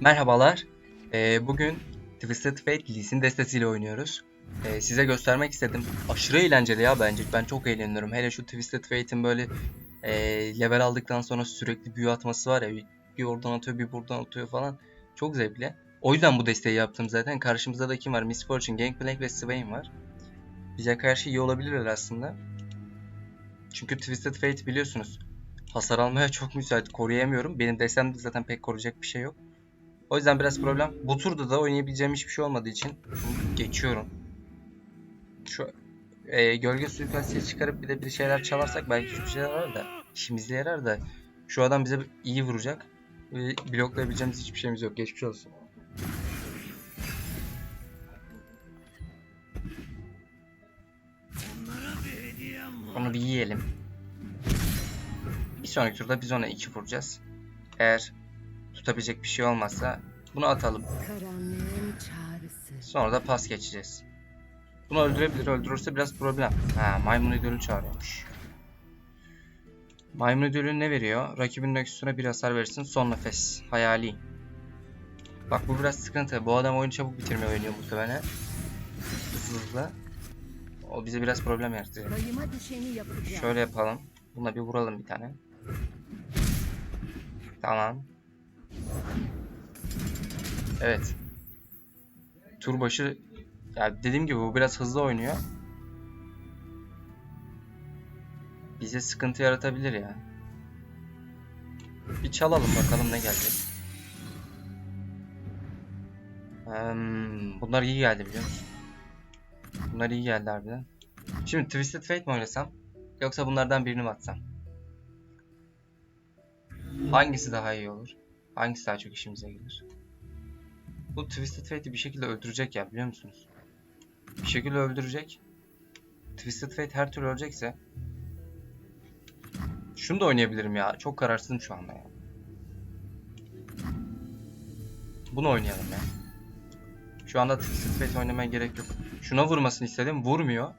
Merhabalar. Ee, bugün Twisted Fate Lee Sin destesiyle oynuyoruz. Ee, size göstermek istedim. Aşırı eğlenceli ya bence. Ben çok eğleniyorum. Hele şu Twisted Fate'in böyle e, level aldıktan sonra sürekli büyü atması var ya. Bir, bir oradan atıyor, bir buradan atıyor falan. Çok zevkli. O yüzden bu desteği yaptım zaten. Karşımızda da kim var? Miss Fortune, Gangplank ve Swain var. Bize karşı iyi olabilirler aslında. Çünkü Twisted Fate biliyorsunuz. Hasar almaya çok müsait. Koruyamıyorum. Benim destemde zaten pek koruyacak bir şey yok. O yüzden biraz problem. Bu turda da oynayabileceğim hiçbir şey olmadığı için geçiyorum. Şu e, gölge suikastı çıkarıp bir de bir şeyler çalarsak belki hiçbir şeyler var da işimize yarar da şu adam bize iyi vuracak. Ve bloklayabileceğimiz hiçbir şeyimiz yok. Geçmiş olsun. Onu bir yiyelim. Bir sonraki turda biz ona iki vuracağız. Eğer tutabilecek bir şey olmazsa bunu atalım. Sonra da pas geçeceğiz. Bunu öldürebilir. Öldürürse biraz problem. Ha, maymun idolü çağırıyormuş. Maymun idolü ne veriyor? Rakibinin öksüsüne bir hasar verirsin. Son nefes. Hayali. Bak bu biraz sıkıntı. Bu adam oyunu çabuk bitirmeyi oynuyor muhtemelen. Hızlı hızlı. O bize biraz problem yaratacak. Şöyle yapalım. Buna bir vuralım bir tane. Tamam. Evet. Tur başı ya dediğim gibi bu biraz hızlı oynuyor. Bize sıkıntı yaratabilir ya. Bir çalalım bakalım ne gelecek. Bunlar iyi geldi biliyor musun? Bunlar iyi geldi harbiden. Şimdi Twisted Fate mi oynasam? Yoksa bunlardan birini mi atsam? Hangisi daha iyi olur? Hangisi daha çok işimize gelir? Bu Twisted Fate'i bir şekilde öldürecek ya biliyor musunuz? Bir şekilde öldürecek. Twisted Fate her türlü ölecekse şunu da oynayabilirim ya. Çok kararsızım şu anda ya. Bunu oynayalım ya. Şu anda Twisted Fate oynamaya gerek yok. Şuna vurmasını istedim. Vurmuyor.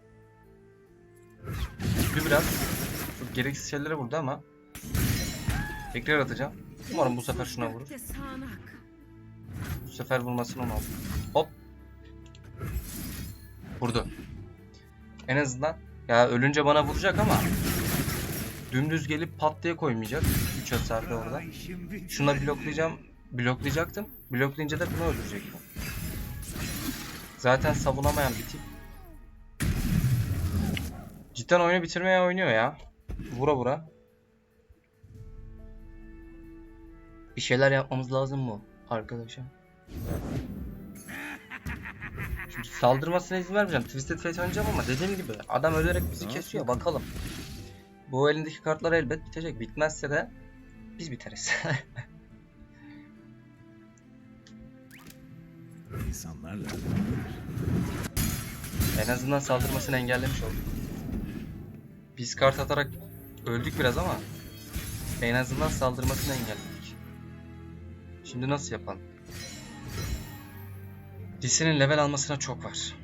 Güçlü biraz. Çok gereksiz şeylere vurdu ama. Tekrar atacağım. Umarım bu sefer şuna vurur. Bu sefer vurmasını aldı. Hop. Vurdu. En azından ya ölünce bana vuracak ama dümdüz gelip pat diye koymayacak. 3 hasarda orada. Şuna bloklayacağım. Bloklayacaktım. Bloklayınca da bunu öldürecektim. Zaten savunamayan bir tip. Cidden oyunu bitirmeye oynuyor ya. Vura vura. Bir şeyler yapmamız lazım mı arkadaşım? Şimdi saldırmasına izin vermeyeceğim. Twisted Fate oynayacağım ama dediğim gibi adam ölerek bizi kesiyor. Bakalım. Bu elindeki kartlar elbet bitecek. Bitmezse de biz biteriz. İnsanlarla en azından saldırmasını engellemiş olduk. Biz kart atarak öldük biraz ama en azından saldırmasını engelledik. Şimdi nasıl yapalım? DC'nin level almasına çok var.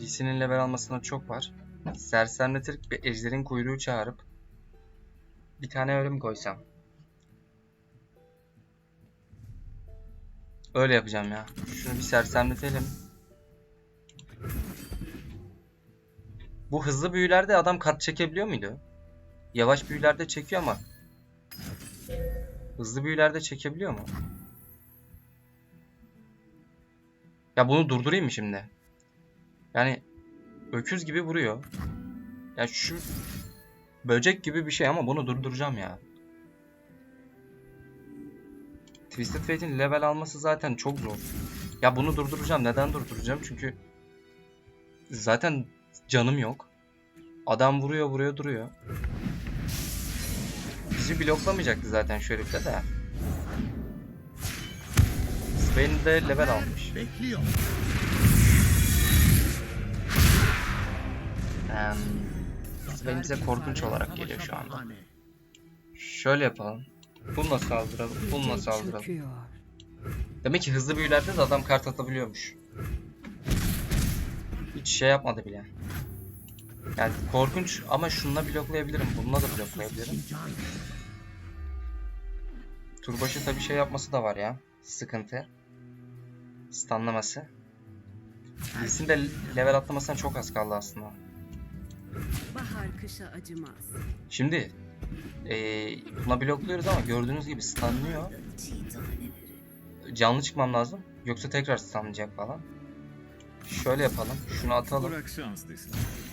DC'nin level almasına çok var. Sersemletir bir ejderin kuyruğu çağırıp bir tane öyle mi koysam? Öyle yapacağım ya. Şunu bir sersemletelim. Bu hızlı büyülerde adam kart çekebiliyor muydu? Yavaş büyülerde çekiyor ama hızlı büyülerde çekebiliyor mu? Ya bunu durdurayım mı şimdi? Yani öküz gibi vuruyor. Ya şu böcek gibi bir şey ama bunu durduracağım ya. Twisted Fate'in level alması zaten çok zor. Ya bunu durduracağım. Neden durduracağım? Çünkü zaten canım yok. Adam vuruyor vuruyor duruyor. Bizi bloklamayacaktı zaten şu herifle de. Sven de level almış. bekliyor. Um, Sven bize korkunç olarak geliyor şu anda. Şöyle yapalım. Bununla saldıralım. Bununla saldıralım. Demek ki hızlı büyülerde de adam kart atabiliyormuş. Hiç şey yapmadı bile. Yani korkunç ama şununla bloklayabilirim. Bununla da bloklayabilirim. Turbaşı tabi şey yapması da var ya. sıkıntı. Stunlaması. Lee Sin de level atlamasına çok az kaldı aslında. Bahar kışa acımaz. Şimdi eee buna blokluyoruz ama gördüğünüz gibi stunlıyor. Canlı çıkmam lazım. Yoksa tekrar stunlayacak falan. Şöyle yapalım. Şunu atalım.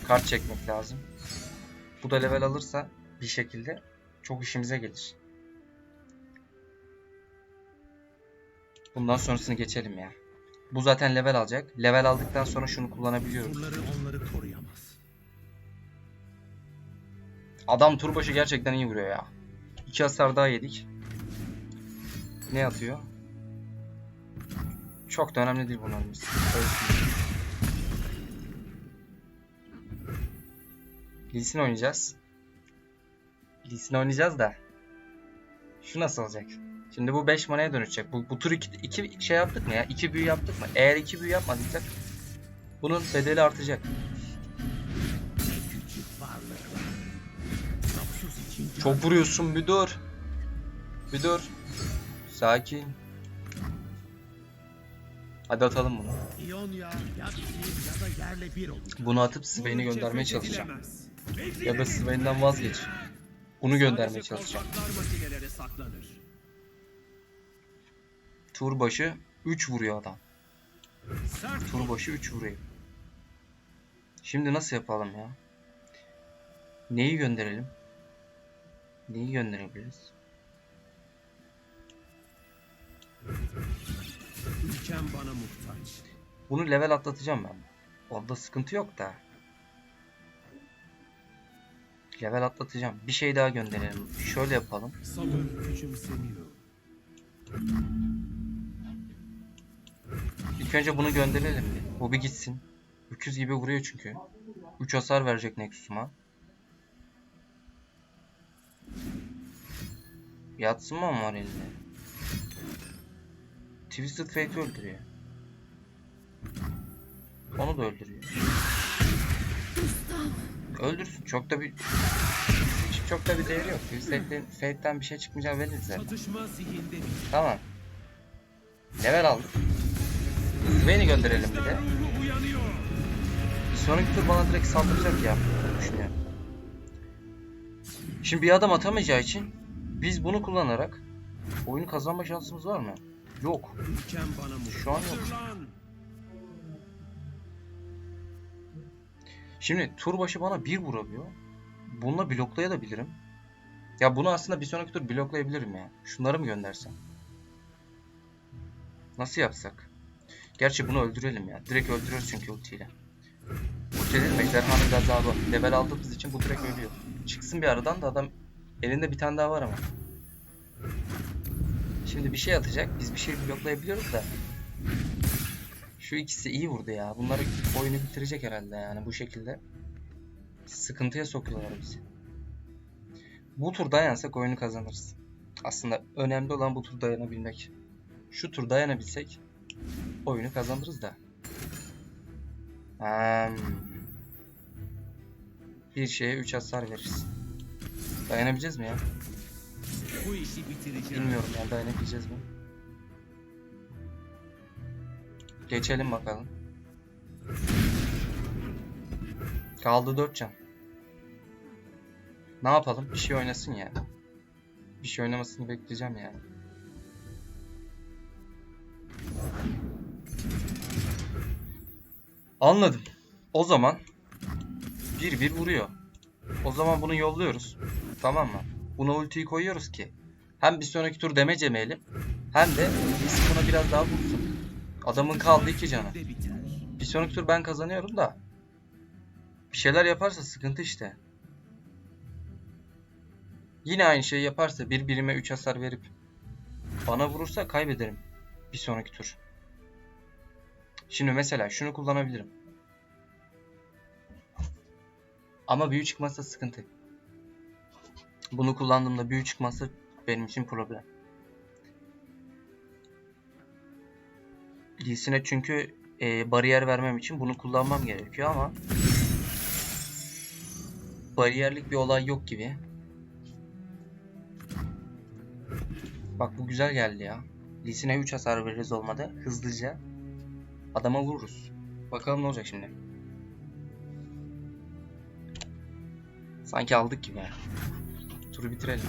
Kart çekmek lazım. Bu da level alırsa bir şekilde çok işimize gelir. Bundan sonrasını geçelim ya. Bu zaten level alacak. Level aldıktan sonra şunu kullanabiliyoruz. Adam tur başı gerçekten iyi vuruyor ya. İki hasar daha yedik. Ne atıyor? Çok da önemli değil bunların. biz. Ölsün. Lee Sin oynayacağız. Lee Sin oynayacağız da. Şu nasıl olacak? Şimdi bu 5 manaya dönüşecek. Bu, bu tur 2 iki şey yaptık mı ya? 2 büyü yaptık mı? Eğer 2 büyü yapmadıysak bunun bedeli artacak. Çok vuruyorsun bir dur. Bir dur. Sakin. Hadi atalım bunu. Bunu atıp Swain'i göndermeye çalışacağım. Ya da Swain'den vazgeç. Bunu göndermeye çalışacağım. Tur başı 3 vuruyor adam. Tur başı 3 vuruyor. Şimdi nasıl yapalım ya? Neyi gönderelim? Neyi gönderebiliriz? ülkem bana muhtaç. Bunu level atlatacağım ben. Orada sıkıntı yok da. Level atlatacağım. Bir şey daha gönderelim. Şöyle yapalım. Sabır küçümseniyor. İlk önce bunu gönderelim. Bu bir gitsin. Öküz gibi vuruyor çünkü. 3 hasar verecek Nexus'uma. Yatsın mı var elinde? Twisted Fate öldürüyor. Onu da öldürüyor. Öldürsün. Çok da bir çok da bir değeri yok. Twisted Fate'den bir şey çıkmayacak belli zaten. Tamam. Level aldık. Swain'i gönderelim bir de. sonraki tur bana direkt saldıracak ya. Düşünüyorum. Şimdi bir adam atamayacağı için biz bunu kullanarak oyunu kazanma şansımız var mı? Yok. Şu an yok. Şimdi tur başı bana bir vurabiliyor. Bununla bloklayabilirim. Ya bunu aslında bir sonraki tur bloklayabilirim ya. Şunları mı göndersem? Nasıl yapsak? Gerçi bunu öldürelim ya. Direkt öldürüyoruz çünkü ultiyle. Ulti dedim ejderhanın gazabı. Level aldığımız için bu direkt ölüyor. Çıksın bir aradan da adam elinde bir tane daha var ama. Şimdi bir şey atacak. Biz bir şey bloklayabiliyoruz da. Şu ikisi iyi vurdu ya. Bunları oyunu bitirecek herhalde yani bu şekilde. Sıkıntıya sokuyorlar bizi. Bu tur dayansak oyunu kazanırız. Aslında önemli olan bu tur dayanabilmek. Şu tur dayanabilsek oyunu kazanırız da. Hmm. Bir şeye 3 hasar veririz. Dayanabileceğiz mi ya? Bu işi bitireceğim. Bilmiyorum yani dayanabileceğiz mi? Geçelim bakalım. Kaldı 4 can. Ne yapalım? Bir şey oynasın ya. Bir şey oynamasını bekleyeceğim yani. Anladım. O zaman 1-1 vuruyor. O zaman bunu yolluyoruz. Tamam mı? Buna ultiyi koyuyoruz ki hem bir sonraki tur damage yemeyelim hem de biz buna biraz daha vursun. Adamın kaldı iki canı. Bir sonraki tur ben kazanıyorum da. Bir şeyler yaparsa sıkıntı işte. Yine aynı şeyi yaparsa bir birime 3 hasar verip bana vurursa kaybederim bir sonraki tur. Şimdi mesela şunu kullanabilirim. Ama büyü çıkmazsa sıkıntı. Bunu kullandığımda büyü çıkmazsa benim için problem. Lee Sin'e çünkü e, bariyer vermem için bunu kullanmam gerekiyor ama bariyerlik bir olay yok gibi. Bak bu güzel geldi ya. Lee Sin'e 3 hasar veririz olmadı. Hızlıca adama vururuz. Bakalım ne olacak şimdi. Sanki aldık gibi ya. Turu bitirelim.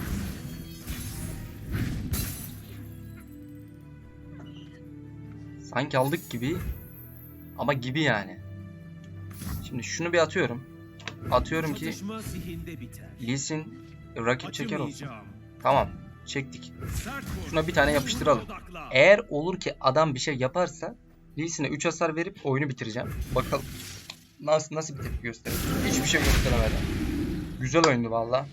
Sanki aldık gibi. Ama gibi yani. Şimdi şunu bir atıyorum. Atıyorum ki Çatışma zihinde biter. Lee Sin rakip çeker olsun. Tamam. Çektik. Şuna bir tane yapıştıralım. Eğer olur ki adam bir şey yaparsa Lee Sin'e 3 hasar verip oyunu bitireceğim. Bakalım nasıl nasıl bir tepki gösterir. Hiçbir şey gösteremedi. Güzel oyundu valla.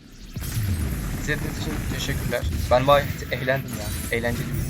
İzlediğiniz için teşekkürler. Ben bayağı eğlendim ya. Eğlenceli bir